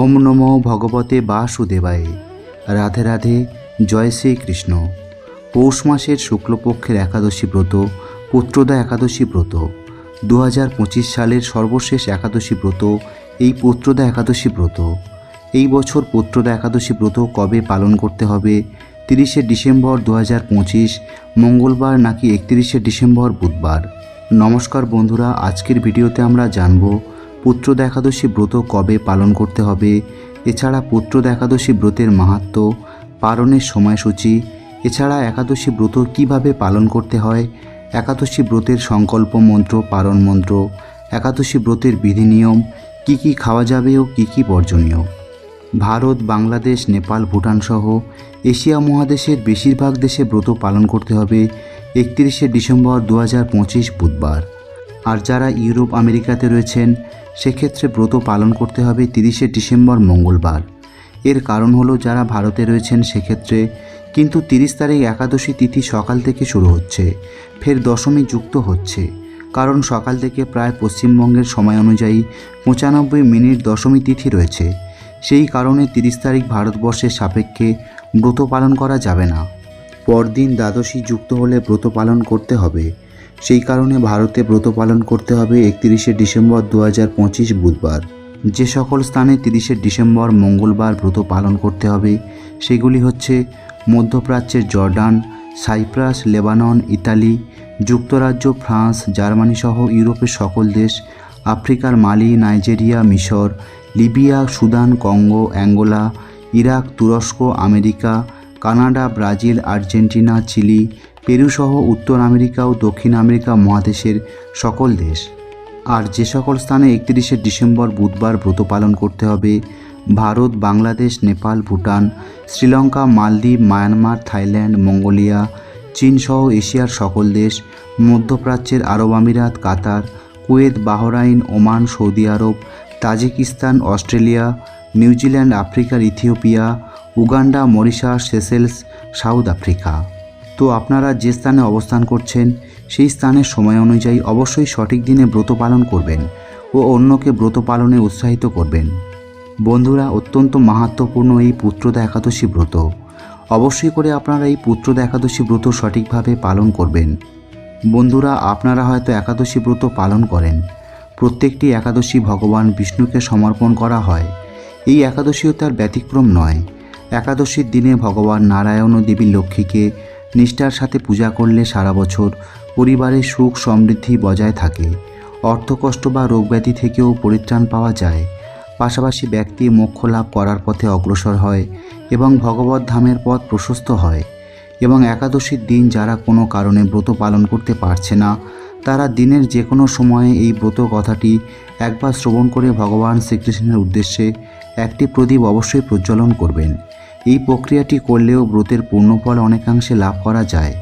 ওম নমো ভগবতে বাসুদেবায়। রাধে রাধে, জয় শ্রীকৃষ্ণ। পৌষ মাসের শুক্লপক্ষের একাদশী ব্রত, পুত্রদা একাদশী ব্রত। দু হাজার পঁচিশ সালের সর্বশেষ একাদশী ব্রত, এই পুত্রদা একাদশী ব্রত। এই বছর পুত্রদা একাদশী ব্রত কবে পালন করতে হবে? তিরিশে ডিসেম্বর দু হাজার পঁচিশ, মঙ্গলবার নাকি একত্রিশে ডিসেম্বর বুধবার? নমস্কার বন্ধুরা, আজকের ভিডিওতে আমরা জানব পুত্রদা দেখাদশী ব্রত কবে পালন করতে হবে? এছাড়া পুত্র দেখাদশী ব্রতের মাহাত্ম্য পালনের সময়সূচি, এছাড়া একাদশী ব্রত কীভাবে পালন করতে হয়? একাদশী ব্রতের সংকল্প মন্ত্র, পালন মন্ত্র, একাদশী ব্রতের বিধি নিয়ম, কী কী খাওয়া যাবে ও কী কী বর্জনীয়? ভারত, বাংলাদেশ, নেপাল, ভুটান সহ এশিয়া মহাদেশের বেশিরভাগ দেশে ব্রত পালন করতে হবে একত্রিশে ডিসেম্বর দু হাজার পঁচিশ বুধবার। আর যারা ইউরোপ, আমেরিকাতে রয়েছেন সেক্ষেত্রে ব্রত পালন করতে হবে তিরিশে ডিসেম্বর মঙ্গলবার। এর কারণ হলো যারা ভারতে রয়েছেন সেক্ষেত্রে কিন্তু তিরিশ তারিখ একাদশী তিথি সকাল থেকে শুরু হচ্ছে, ফের দশমী যুক্ত হচ্ছে। কারণ সকাল থেকে প্রায় পশ্চিমবঙ্গের সময় অনুযায়ী পঁচানব্বই মিনিট দশমী তিথি রয়েছে। সেই কারণে তিরিশ তারিখ ভারতবর্ষের সাপেক্ষে ব্রত পালন করা যাবে না। পরদিন দ্বাদশী যুক্ত হলে ব্রত পালন করতে হবে। সেই কারণে ভারতে ব্রত পালন করতে হবে একত্রিশে ডিসেম্বর দু হাজার পঁচিশ বুধবার। যে সকল স্থানে তিরিশে ডিসেম্বর মঙ্গলবার ব্রত পালন করতে হবে, সেগুলি হচ্ছে মধ্যপ্রাচ্যের জর্ডান, সাইপ্রাস, লেবানন, ইতালি, যুক্তরাজ্য, ফ্রান্স, জার্মানি সহ ইউরোপের সকল দেশ, আফ্রিকার মালি, নাইজেরিয়া, মিশর, Libya, Sudan, Congo, Angola, Iraq, তুরস্ক, America, Canada, Brazil, Argentina, Chile Peru সহ উত্তর আমেরিকা ও দক্ষিণ আমেরিকা মহাদেশের সকল দেশ। আর যে সকল স্থানে একত্রিশে ডিসেম্বর বুধবার ব্রত পালন করতে হবে, ভারত, বাংলাদেশ, নেপাল, ভুটান, শ্রীলঙ্কা, মালদ্বীপ, মায়ানমার, থাইল্যান্ড, মঙ্গোলিয়া, চীন সহ এশিয়ার সকল দেশ, মধ্যপ্রাচ্যের আরব আমিরাত, Qatar, Kuwait, Bahrain, Oman, Saudi আরব, তাজিকিস্তান, অস্ট্রেলিয়া, নিউজিল্যান্ড, আফ্রিকার Ethiopia, Uganda, Mauritius, Seychelles, South Africa. তো আপনারা যে স্থানে অবস্থান করছেন, সেই স্থানের সময় অনুযায়ী অবশ্যই সঠিক দিনে ব্রত পালন করবেন ও অন্যকে ব্রত পালনে উৎসাহিত করবেন। বন্ধুরা, অত্যন্ত মাহাত্মপূর্ণ এই পুত্রদা একাদশী ব্রত। অবশ্যই করে আপনারা এই পুত্রদা একাদশী ব্রত সঠিকভাবে পালন করবেন। বন্ধুরা, আপনারা হয়তো একাদশী ব্রত পালন করেন। প্রত্যেকটি একাদশী ভগবান বিষ্ণুকে সমর্পণ করা হয়। এই একাদশীও তার ব্যতিক্রম নয়। একাদশীর দিনে ভগবান নারায়ণ ও দেবী লক্ষ্মীকে নিষ্ঠার সাথে পূজা করলে সারা বছর পরিবারের সুখ সমৃদ্ধি বজায় থাকে। অর্থকষ্ট বা রোগব্যাধি থেকেও পরিত্রাণ পাওয়া যায়। পাশাপাশি ব্যক্তি মোক্ষ লাভ করার পথে অগ্রসর হয় এবং ভগবত ধামের পথ প্রশস্ত হয় এবং একাদশীর দিন যারা কোনো কারণে ব্রত পালন করতে পারছে না, তারা দিনের যে কোনো সময়ে এই ব্রত কথাটি একবার শ্রবণ করে ভগবান শ্রীকৃষ্ণের উদ্দেশ্যে একটি প্রদীপ অবশ্যই প্রজ্বলন করবেন। এই প্রক্রিয়াটি করলেও ব্রতের পূর্ণফল অনেকাংশে লাভ করা যায়।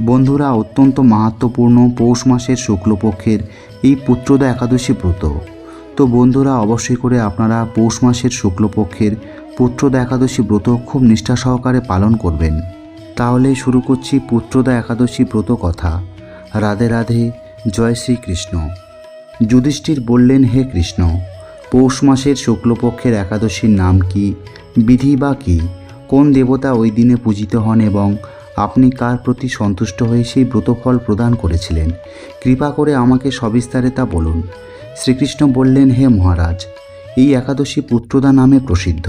বন্ধুরা, অত্যন্ত মাহাত্ম্যপূর্ণ পৌষ মাসের শুক্লপক্ষের এই পুত্রদা একাদশী ব্রত। তো বন্ধুরা, অবশ্যই করে আপনারা পৌষ মাসের শুক্লপক্ষের পুত্রদা একাদশী ব্রত খুব নিষ্ঠা সহকারে পালন করবেন। তাহলে শুরু করছি পুত্রদা একাদশী ব্রত কথা। রাধে রাধে, জয় শ্রীকৃষ্ণ। যুধিষ্ঠির বললেন, হে কৃষ্ণ, পৌষ মাসের শুক্লপক্ষের একাদশীর নাম কি, বিধি বা কী? কোন দেবতা ওই দিনে পূজিত হন এবং আপনি কার প্রতি সন্তুষ্ট হয়ে সেই ব্রতফল প্রদান করেছিলেন? কৃপা করে আমাকে সবিস্তারে তা বলুন। শ্রীকৃষ্ণ বললেন, হে মহারাজ, এই একাদশী পুত্রদা নামে প্রসিদ্ধ।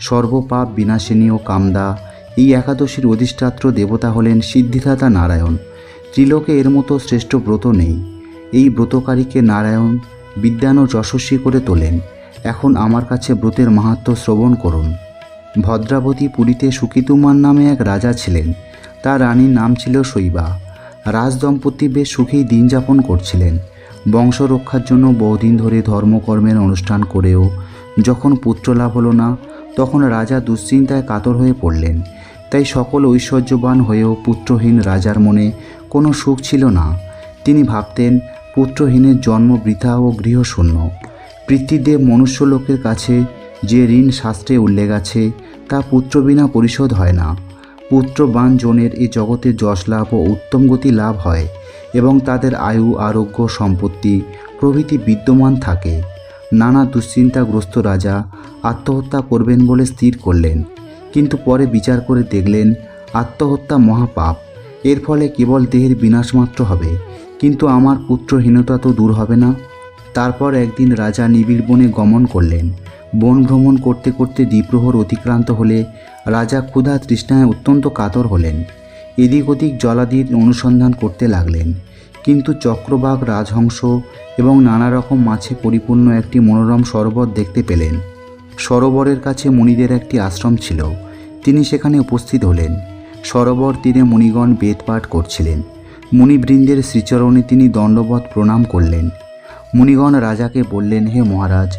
সর্বপাপ বিনাশিনী ও কামদা, এই একাদশীর অধিষ্ঠাত্র দেবতা হলেন সিদ্ধিদাতা নারায়ণ। ত্রিলোকে এর মতো শ্রেষ্ঠ ব্রত নেই। এই ব্রতকারীকে নারায়ণ, বিদ্যান ও যশস্বী করে তোলেন। এখন আমার কাছে ব্রতের মাহাত্ম্য শ্রবণ করুন। ভদ্রাবতী পুরীতে সুকিতুমার নামে এক রাজা ছিলেন। তার রানীর নাম ছিল শৈবা। রাজদম্পতি বেশ সুখেই দিন যাপন করছিলেন। বংশ রক্ষার জন্য বহুদিন ধরে ধর্মকর্মের অনুষ্ঠান করেও যখন পুত্র লাভ হলো না, তখন রাজা দুশ্চিন্তায় কাতর হয়ে পড়লেন। তাই সকল ঐশ্বর্যবান হয়েও পুত্রহীন রাজার মনে কোনো সুখ ছিল না। তিনি ভাবতেন, পুত্রহীনের জন্ম বৃথা ও গৃহশূন্য। পিতৃদেব মনুষ্য লোকের কাছে যে ঋণ শাস্ত্রে উল্লেখ আছে, তা পুত্র বিনা পরিশোধ হয় না। পুত্রবান জনের এই জগতে যশ লাভ ও উত্তম গতি লাভ হয় এবং তাদের আয়ু, আরোগ্য, সম্পত্তি প্রভৃতি বিদ্যমান থাকে। নানা দুশ্চিন্তাগ্রস্ত রাজা আত্মহত্যা করবেন বলে স্থির করলেন, কিন্তু পরে বিচার করে দেখলেন আত্মহত্যা মহাপাপ। এর ফলে কেবল দেহের বিনাশ মাত্র হবে, কিন্তু আমার পুত্রহীনতা তো দূর হবে না। তারপর একদিন রাজা নিবিড় বনে গমন করলেন। বন ভ্রমণ করতে করতে দ্বিপ্রহর অতিক্রান্ত হলে রাজা ক্ষুধা তৃষ্ণায় অত্যন্ত কাতর হলেন। এদিক ওদিক জলাদির অনুসন্ধান করতে লাগলেন। কিন্তু চক্রবাঘ রাজহংস এবং নানা রকম মাছে পরিপূর্ণ একটি মনোরম সরোবর দেখতে পেলেন। সরোবরের কাছে মুনিদের একটি আশ্রম ছিল। তিনি সেখানে উপস্থিত হলেন। সরোবর তীরে মুনিগণ বেদপাঠ করছিলেন। মুনিবৃন্দের শ্রীচরণে তিনি দণ্ডবধ প্রণাম করলেন। মুনিগণ রাজাকে বললেন, হে মহারাজ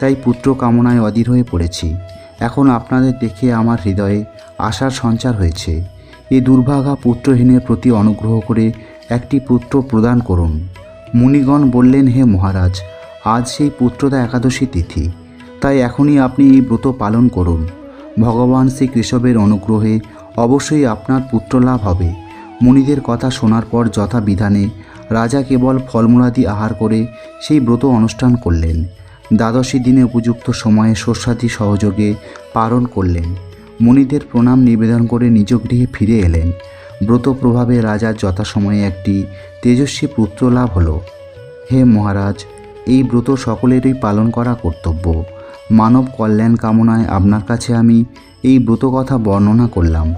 তাই পুত্র কামনায় অধীর হয়ে পড়েছি। এখন আপনাদের দেখে আমার হৃদয়ে আশার সঞ্চার হয়েছে। এই দুর্ভাগা পুত্রহীনের প্রতি অনুগ্রহ করে একটি পুত্র প্রদান করুন। মুনিগণ বললেন, হে মহারাজ, আজ সেই পুত্রদা একাদশী তিথি। তাই এখনই আপনি এই ব্রত পালন করুন। ভগবান শ্রী কেশবের অনুগ্রহে অবশ্যই আপনার পুত্র লাভ হবে। মুনিদের কথা শোনার পর যথাবিধানে রাজা কেবল ফলমূলাদি আহার করে সেই ব্রত অনুষ্ঠান করলেন। দ্বাদশী দিনে উপযুক্ত সময়ে শস্যাদি সহযোগে পালন করলেন। মুনিদের প্রণাম নিবেদন করে নিজ গৃহে ফিরে এলেন। ব্রত প্রভাবে রাজার যথাসময়ে একটি তেজস্বী পুত্র লাভ হলো। হে মহারাজ, এই ব্রত সকলেরই পালন করা কর্তব্য। মানব কল্যাণ কামনায় আপনার কাছে আমি এই ব্রত কথা বর্ণনা করলাম।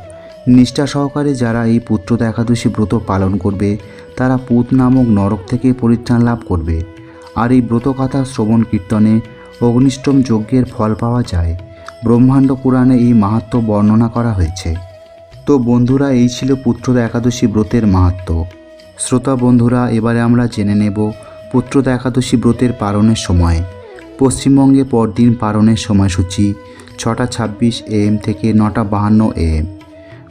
নিষ্ঠা সহকারে যারা এই পুত্রদা একাদশী ব্রত পালন করবে, তারা পুত নামক নরক থেকে পরিত্রাণ লাভ করবে। আর এই ব্রত কথা শ্রবণ কীর্তনে অগ্নিষ্টম যজ্ঞের ফল পাওয়া যায়। ব্রহ্মাণ্ড পুরাণে এই মাহাত্ম্য বর্ণনা করা হয়েছে। তো বন্ধুরা, এই ছিল পুত্রদা একাদশী ব্রতের মাহাত্ম্য শ্রোতা বন্ধুরা, এবারে আমরা জেনে নেব পুত্রদা একাদশী ব্রতের পালনের সময়। পশ্চিমবঙ্গে পরদিন পালনের সময়সূচি ছটা ছাব্বিশ এএম থেকে নটা বাহান্ন এএম।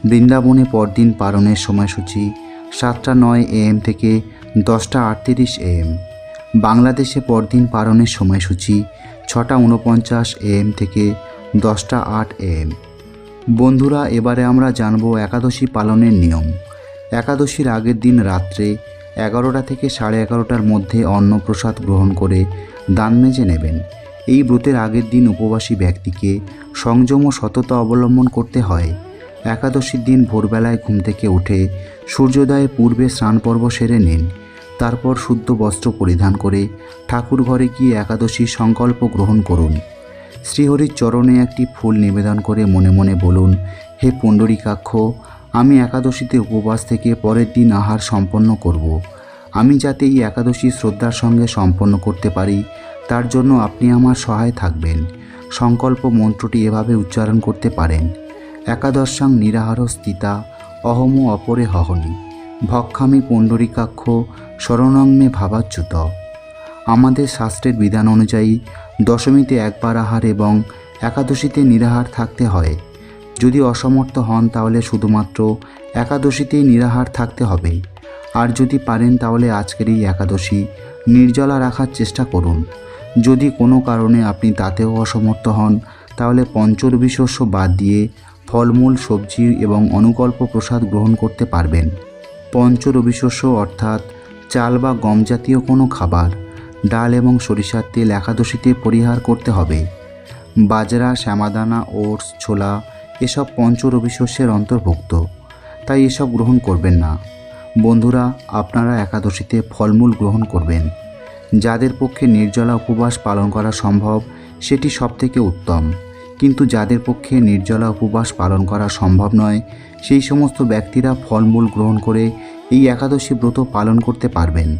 বৃন্দাবনে পরদিন পালনের সময়সূচি সাতটা নয় এএম থেকে দশটা আটত্রিশ এএম। বাংলাদেশে পরদিন পালনের সময়সূচি ছটা উনপঞ্চাশ এএম থেকে দশটা আট এএম। বন্ধুরা, এবারে আমরা জানব একাদশী পালনের নিয়ম। একাদশীর আগের দিন রাত্রে এগারোটা থেকে সাড়ে এগারোটার মধ্যে অন্নপ্রসাদ গ্রহণ করে দান মেজে নেবেন। এই ব্রতের আগের দিন উপবাসী ব্যক্তিকে সংযম ও সততা অবলম্বন করতে হয়। একাদশীর দিন ভোরবেলায় ঘুম থেকে উঠে সূর্যোদয়ের পূর্বে স্নান পর্ব সেরে নিন। তারপর শুদ্ধ বস্ত্র পরিধান করে ঠাকুর ঘরে গিয়ে একাদশীর সংকল্প গ্রহণ করুন। শ্রীহরির চরণে একটি ফুল নিবেদন করে মনে মনে বলুন, হে পুণ্ডরীকাক্ষ, আমি একাদশীতে উপবাস থেকে পরের দিন আহার সম্পন্ন করব। আমি যাতে এই একাদশী শ্রদ্ধার সঙ্গে সম্পন্ন করতে পারি, তার জন্য আপনি আমার সহায় থাকবেন। সংকল্প মন্ত্রটি এভাবে উচ্চারণ করতে পারেন, একাদশাং নিরাহার স্থিতা অহম অপরে হহনি। ভক্ষামি পুণ্ডরীকাক্ষ শরণং ভাবাচ্যুত। আমাদের শাস্ত্রের বিধান অনুযায়ী দশমীতে একবার আহার এবং একাদশীতে নিরাহার থাকতে হয়। যদি অসমর্থ হন তাহলে শুধুমাত্র একাদশীতেই নিরাহার থাকতে হবে। আর যদি পারেন তাহলে আজকের এই একাদশী নির্জলা রাখার চেষ্টা করুন। যদি কোনো কারণে আপনি তাতেও অসমর্থ হন, তাহলে পঞ্চরবি শস্য বাদ দিয়ে ফলমূল, সবজি এবং অনুকল্প প্রসাদ গ্রহণ করতে পারবেন। পঞ্চরবি শস্য অর্থাৎ চাল বা গম জাতীয় কোনো খাবার, ডাল এবং সরিষার তেল একাদশীতে পরিহার করতে হবে। বাজরা, শ্যামাদানা, ওটস, ছোলা এসব পঞ্চরবি শস্যের অন্তর্ভুক্ত, তাই এসব গ্রহণ করবেন না। বন্ধুরা, আপনারা একাদশীতে ফলমূল গ্রহণ করবেন। যাদের পক্ষে নির্জলা উপবাস পালন করা সম্ভব, সেটি সবথেকে উত্তম। কিন্তু যাদের পক্ষে নির্জলা উপবাস পালন করা সম্ভব নয়, সেই সমস্ত ব্যক্তিরা ফলমূল গ্রহণ করে এই একাদশী ব্রত পালন করতে পারবেন।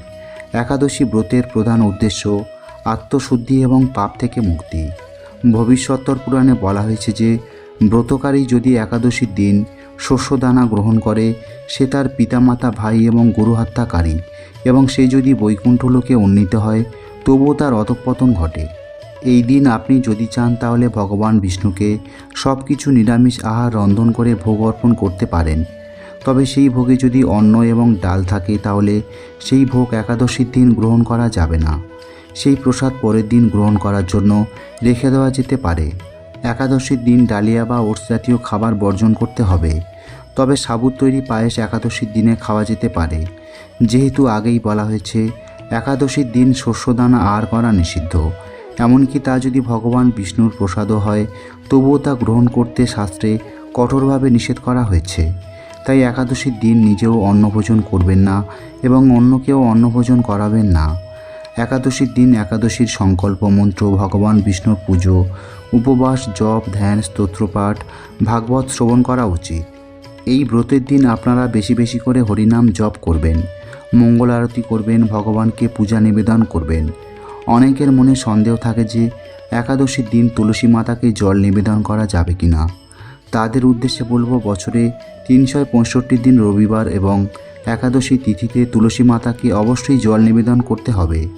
একাদশী ব্রতের প্রধান উদ্দেশ্য আত্মশুদ্ধি এবং পাপ থেকে মুক্তি। ভবিষ্যত্তর পুরাণে বলা হয়েছে যে, ব্রতকারী যদি একাদশীর দিন শস্যদানা গ্রহণ করে, সে তার পিতামাতা, ভাই এবং গুরু হত্যাকারী এবং সে যদি বৈকুণ্ঠ লোকে উন্নীত হয়, তবুও তার অধঃপতন ঘটে। এই দিন আপনি যদি চান তাহলে ভগবান বিষ্ণুকে সব কিছু নিরামিষ আহার রন্ধন করে ভোগ অর্পণ করতে পারেন। তবে সেই ভোগে যদি অন্ন এবং ডাল থাকে তাহলে সেই ভোগ একাদশীর দিন গ্রহণ করা যাবে না। সেই প্রসাদ পরের দিন গ্রহণ করার জন্য রেখে দেওয়া যেতে পারে। একাদশীর দিন ডালিয়া বা ওটস জাতীয় খাবার বর্জন করতে হবে। তবে সাবুত তৈরি পায়েস একাদশীর দিনে খাওয়া যেতে পারে। যেহেতু আগেই বলা হয়েছে, একাদশীর দিন শস্যদানা আর করা নিষিদ্ধ। এমনকি তা যদি ভগবান বিষ্ণুর প্রসাদও হয়, তবুও তা গ্রহণ করতে শাস্ত্রে কঠোরভাবে নিষেধ করা হয়েছে। তাই একাদশীর দিন নিজেও অন্নভোজন করবেন না এবং অন্যকেও অন্নভোজন করাবেন না। একাদশীর দিন একাদশীর সংকল্প মন্ত্র, ভগবান বিষ্ণুর পুজো, উপবাস, জপ, ধ্যান, স্তোত্রপাঠ, ভাগবত শ্রবণ করা উচিত। এই ব্রতের দিন আপনারা বেশি বেশি করে হরিনাম জপ করবেন, মঙ্গল আরতি করবেন, ভগবানকে পূজা নিবেদন করবেন। অনেকের মনে সন্দেহ থাকে যে একাদশীর দিন তুলসী মাতাকে জল নিবেদন করা যাবে কি না তাদের উদ্দেশ্যে বলব, বছরে তিনশো পঁয়ষট্টি দিন রবিবার এবং একাদশী তিথিতে তুলসী মাতাকে অবশ্যই জল নিবেদন করতে হবে।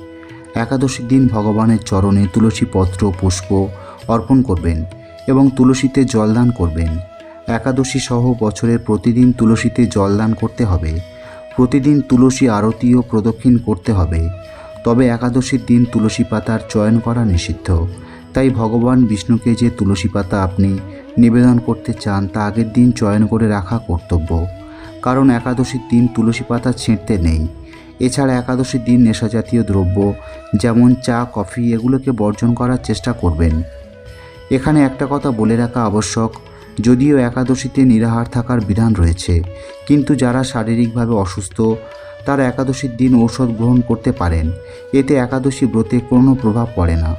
একাদশীর দিন ভগবানের চরণে তুলসী পত্র, পুষ্প অর্পণ করবেন এবং তুলসীতে জলদান করবেন। একাদশী সহ বছরের প্রতিদিন তুলসীতে জলদান করতে হবে। প্রতিদিন তুলসী আরতি ও প্রদক্ষিণ করতে হবে। তবে একাদশীর দিন তুলসী পাতার চয়ন করা নিষিদ্ধ। তাই ভগবান বিষ্ণুকে যে তুলসী পাতা আপনি নিবেদন করতে চান, তা আগের দিন চয়ন করে রাখা কর্তব্য। কারণ একাদশীর দিন তুলসী পাতা ছিঁড়তে নেই। এছাড়া একাদশীর দিন নেশাজাতীয় দ্রব্য, যেমন চা, কফি, এগুলোকে বর্জন করার চেষ্টা করবেন। এখানে একটা কথা বলে রাখা আবশ্যক, যদিও একাদশীতে নিরাহার থাকার বিধান রয়েছে, কিন্তু যারা শারীরিকভাবে অসুস্থ তারা একাদশীর দিন ঔষধ গ্রহণ করতে পারেন। এতে একাদশী ব্রতে কোনো প্রভাব পড়ে না।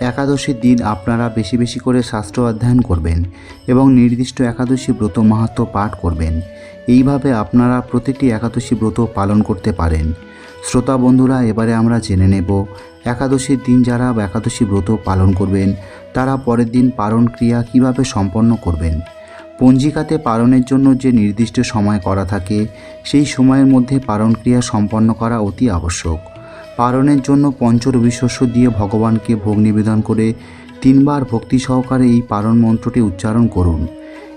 একাদশীর দিন আপনারা বেশি বেশি করে শাস্ত্র অধ্যয়ন করবেন এবং নির্দিষ্ট একাদশী ব্রত মাহাত্ম পাঠ করবেন। এইভাবে আপনারা প্রতিটি একাদশী ব্রত পালন করতে পারেন। শ্রোতা বন্ধুরা, এবারে আমরা জেনে নেব, একাদশীর দিন যারা একাদশী ব্রত পালন করবেন, তারা পরের দিন পালন ক্রিয়া কীভাবে সম্পন্ন করবেন? পঞ্জিকাতে পালনের জন্য যে নির্দিষ্ট সময় করা থাকে, সেই সময়ের মধ্যে পালন ক্রিয়া সম্পন্ন করা অতি আবশ্যক। পালনের জন্য পঞ্চরবি শস্য দিয়ে ভগবানকে ভোগ নিবেদন করে তিনবার ভক্তি সহকারে এই পালন মন্ত্রটি উচ্চারণ করুন।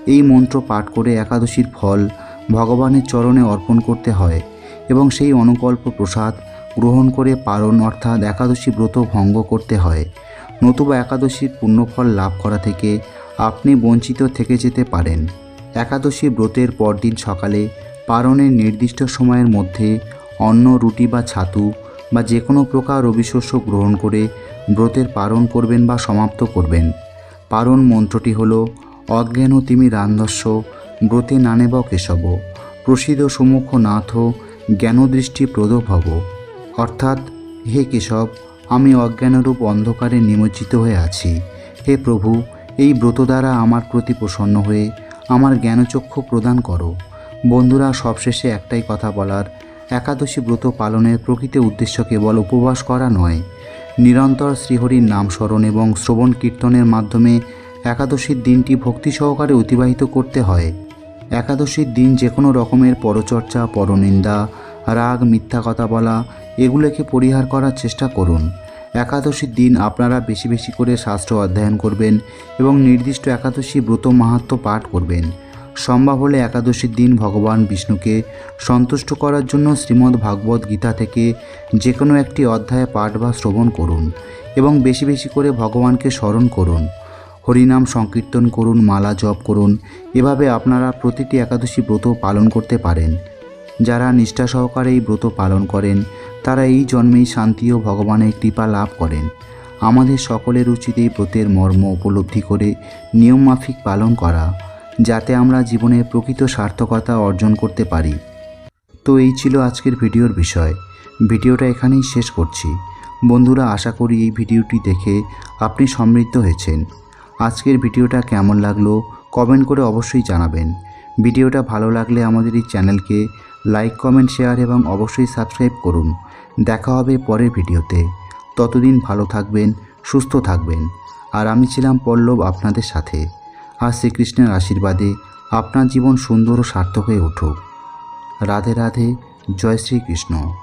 এই মন্ত্র পাঠ করে একাদশীর ফল ভগবানের চরণে অর্পণ করতে হয় এবং সেই অনুকল্প প্রসাদ গ্রহণ করে পালন অর্থাৎ একাদশী ব্রত ভঙ্গ করতে হয়। নতুবা একাদশীর পুণ্যফল লাভ করা থেকে আপনি বঞ্চিত থেকে যেতে পারেন। একাদশী ব্রতের পরদিন সকালে পারণের নির্দিষ্ট সময়ের মধ্যে অন্ন, রুটি বা ছাতু বা যে কোনো প্রকার রবিশস্য গ্রহণ করে ব্রতের পারণ করবেন বা সমাপ্ত করবেন। পারণ মন্ত্রটি হল, অজ্ঞান তিমি রান্ধস্য, ব্রতে নানেব কেশব প্রসিদ সুমুখ নাথ, জ্ঞানদৃষ্টি প্রদভব। অর্থাৎ, হে কেশব, আমি অজ্ঞানরূপ অন্ধকারে নিমজ্জিত হয়ে আছি। হে প্রভু এই ব্রত দ্বারা আমার প্রতি প্রসন্ন হয়ে আমার জ্ঞানচক্ষু প্রদান করো। বন্ধুরা, সবশেষে একটাই কথা বলার। একাদশী ব্রত পালনের প্রকৃত উদ্দেশ্য কেবল উপবাস করা নয়। নিরন্তর শ্রীহরির নাম স্মরণ এবং শ্রবণ কীর্তনের মাধ্যমে একাদশীর দিনটি ভক্তি সহকারে অতিবাহিত করতে হয়। একাদশীর দিন যে কোনো রকমের পরচর্চা, পরনিন্দা, রাগ, মিথ্যা কথা বলা, এগুলোকে পরিহার করার চেষ্টা করুন। একাদশীর দিন আপনারা বেশি বেশি করে শাস্ত্র অধ্যয়ন করবেন এবং নির্দিষ্ট একাদশী ব্রত মাহাত্ম পাঠ করবেন। সম্ভব হলে একাদশীর দিন ভগবান বিষ্ণুকে সন্তুষ্ট করার জন্য শ্রীমদ্ ভাগবত গীতা থেকে যে কোনো একটি অধ্যায় পাঠ বা শ্রবণ করুন এবং বেশি বেশি করে ভগবানকে স্মরণ করুন। হরিনাম সংকীর্তন করুন, মালা জপ করুন, এভাবে আপনারা প্রতিটি একাদশী ব্রত পালন করতে পারেন। যারা নিষ্ঠা সহকারে এই ব্রত পালন করেন তারা এই জন্মেই শান্তি ও ভগবানের কৃপা লাভ করেন। আমাদের সকলের উচিত এই ব্রতের মর্ম উপলব্ধি করে নিয়মমাফিক পালন করা, যাতে আমরা জীবনে প্রকৃত সার্থকতা অর্জন করতে পারি। তো এই ছিল আজকের ভিডিওর বিষয়। ভিডিওটা এখানেই শেষ করছি। বন্ধুরা, আশা করি এই ভিডিওটি দেখে আপনি সমৃদ্ধ হয়েছেন। আজকের ভিডিওটা কেমন লাগল কমেন্ট করে অবশ্যই জানাবেন। ভিডিওটা ভালো লাগলে আমাদের এই চ্যানেলকে লাইক, কমেন্ট, শেয়ার এবং অবশ্যই সাবস্ক্রাইব করুন। দেখা হবে পরের ভিডিওতে। ততদিন ভালো থাকবেন, সুস্থ থাকবেন। আর আমি ছিলাম পল্লব আপনাদের সাথে। আর শ্রীকৃষ্ণের আশীর্বাদে আপনার জীবন সুন্দর ও সার্থক হয়ে উঠুক। রাধে রাধে, জয় শ্রীকৃষ্ণ।